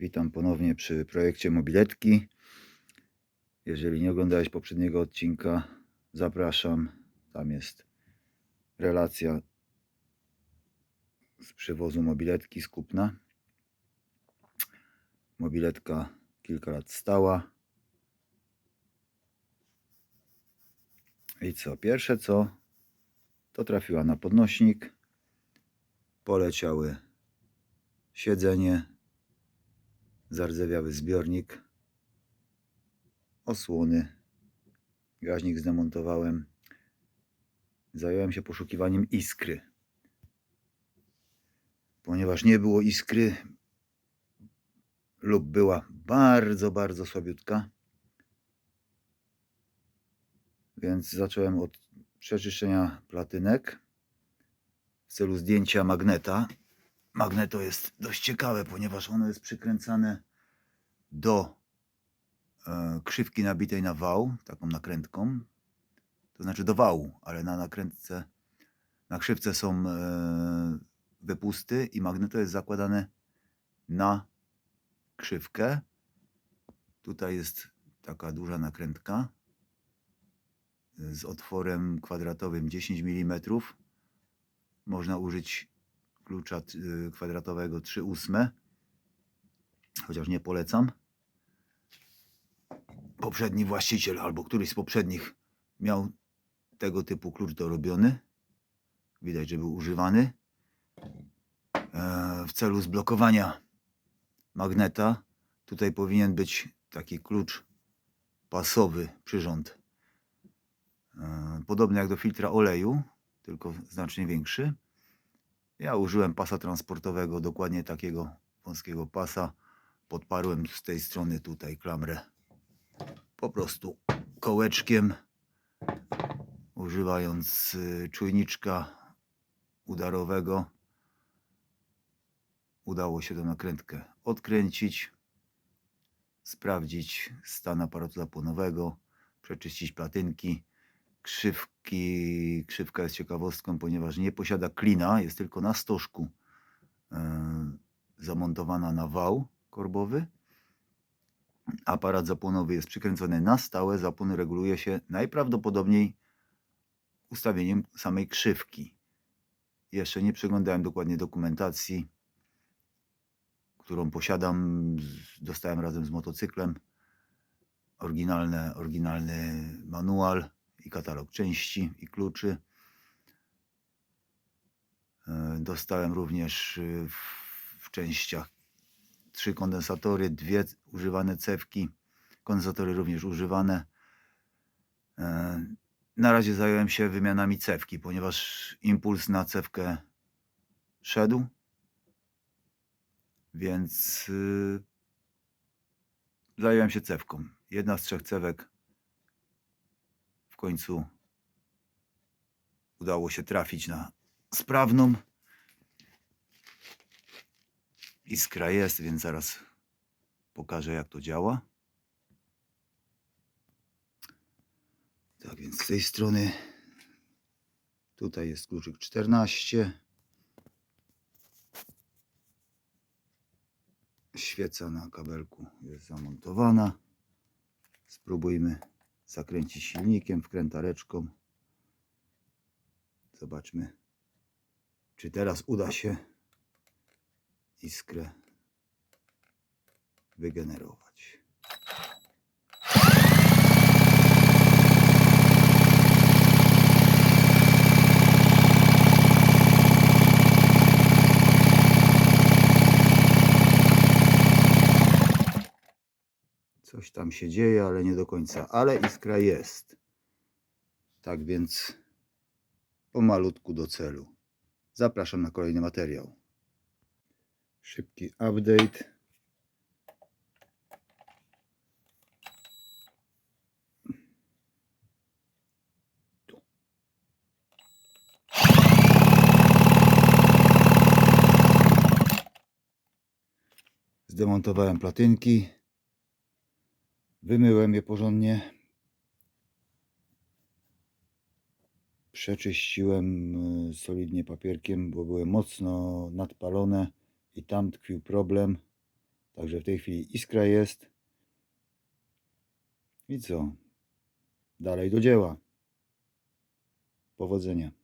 Witam ponownie przy projekcie mobiletki. Jeżeli nie oglądałeś poprzedniego odcinka, zapraszam. Tam jest relacja z przywozu mobiletki z kupna. Mobiletka kilka lat stała. I co? Pierwsze co, to trafiła na podnośnik. Poleciały siedzenie, zardzewiały zbiornik, osłony, gaźnik zdemontowałem. Zająłem się poszukiwaniem iskry. Ponieważ nie było iskry lub była bardzo, bardzo słabiutka, więc zacząłem od przeczyszczenia platynek w celu zdjęcia magneta. Magneto jest dość ciekawe, ponieważ ono jest przykręcane do e, krzywki nabitej na wał, taką nakrętką. To znaczy do wału, ale na nakrętce, na krzywce są e, wypusty i magneto jest zakładane na krzywkę. Tutaj jest taka duża nakrętka z otworem kwadratowym 10 mm. Można użyć klucza y, kwadratowego 3 ósme, chociaż nie polecam. Poprzedni właściciel albo któryś z poprzednich miał tego typu klucz dorobiony. Widać, że był używany e, w celu zblokowania magneta. Tutaj powinien być taki klucz pasowy przyrząd. E, Podobny jak do filtra oleju, tylko znacznie większy. Ja użyłem pasa transportowego, dokładnie takiego wąskiego pasa. Podparłem z tej strony tutaj klamrę po prostu kołeczkiem, używając y, czujniczka udarowego. Udało się tę nakrętkę odkręcić, sprawdzić stan aparatu zapłonowego, przeczyścić platynki krzywki. Krzywka jest ciekawostką, ponieważ nie posiada klina, jest tylko na stożku e, zamontowana na wał korbowy. Aparat zapłonowy jest przykręcony na stałe, zapłon reguluje się najprawdopodobniej ustawieniem samej krzywki. Jeszcze nie przeglądałem dokładnie dokumentacji, którą posiadam. Dostałem razem z motocyklem. Oryginalne, oryginalny manual i katalog części i kluczy. E, Dostałem również y, w, częściach trzy kondensatory, dwie używane cewki, kondensatory również używane. E, Na razie zająłem się wymianami cewki, ponieważ impuls na cewkę szedł, więc y, zająłem się cewką. Jedna z trzech cewek w końcu udało się trafić na sprawną. Iskra jest, więc zaraz pokażę jak to działa. Tak więc z tej strony tutaj jest kluczyk 14. Świeca na kabelku jest zamontowana. Spróbujmy zakręcić silnikiem, wkrętareczką. Zobaczmy, czy teraz uda się iskrę wygenerować. Tam się dzieje, ale nie do końca. Ale iskra jest. Tak więc pomalutku do celu. Zapraszam na kolejny materiał. Szybki update. Zdemontowałem platynki. Wymyłem je porządnie. Przeczyściłem y, solidnie papierkiem, bo były mocno nadpalone i tam tkwił problem. Także w tej chwili iskra jest. I co? Dalej do dzieła. Powodzenia.